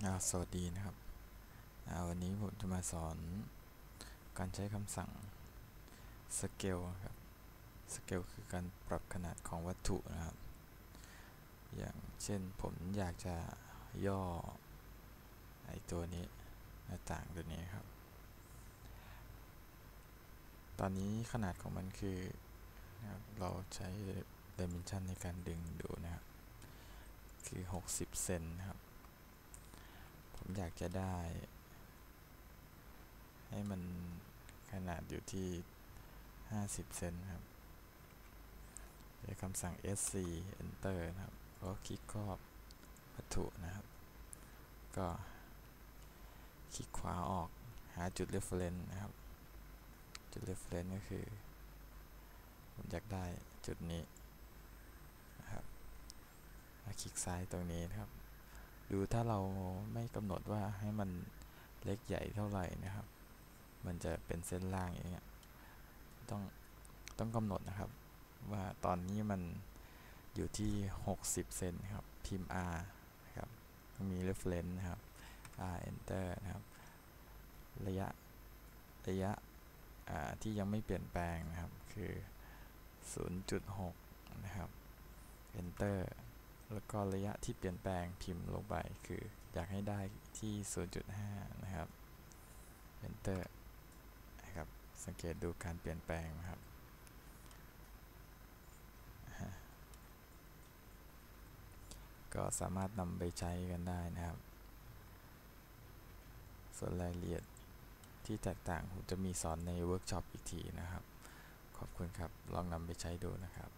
สวัสดีนะครับ วันนี้ผมจะมาสอนการใช้คำสั่ง scale ครับ scale คือการปรับขนาดของวัตถุนะครับ อย่างเช่นผมอยากจะย่อไอตัวนี้หน้าต่างตัวนี้ครับ ตอนนี้ขนาดของมันคือเราใช้ dimension ในการดึงดูนะครับ คือ 60 เซนนะครับ อยากจะได้ ให้มันขนาดอยู่ที่ 50 เซนครับใช้คำสั่ง sc enter นะครับก็คลิกครอบวัตถุนะครับ ก็คลิกขวาออกหาจุด reference นะครับ จุด reference ก็คือ ผมอยากได้จุดนี้นะครับคลิกซ้ายตรงนี้นะครับ ดูถ้าเราไม่กำหนดว่าให้มันเล็กใหญ่เท่าไหร่นะครับ มันจะเป็นเส้นล่างอย่างเงี้ยต้องต้องกำหนดนะครับ ว่าตอนนี้มันอยู่ที่ 60 เซนครับ พิมพ์ r นะครับมี reference นะครับ r enter นะครับ ระยะระยะที่ยังไม่เปลี่ยนแปลงนะครับ คือ 0.6 นะครับ enter แล้วก็ระยะที่เปลี่ยนแปลงพิมพ์ลงไปคืออยากให้ได้ที่ 0.5 นะครับ enter นะครับ สังเกตดูการเปลี่ยนแปลงนะครับ ก็สามารถนำไปใช้กันได้นะครับ ส่วนรายละเอียดที่แตกต่างผมจะมีสอนในเวิร์กช็อปอีกทีนะครับ ขอบคุณครับ ลองนำไปใช้ดูนะครับ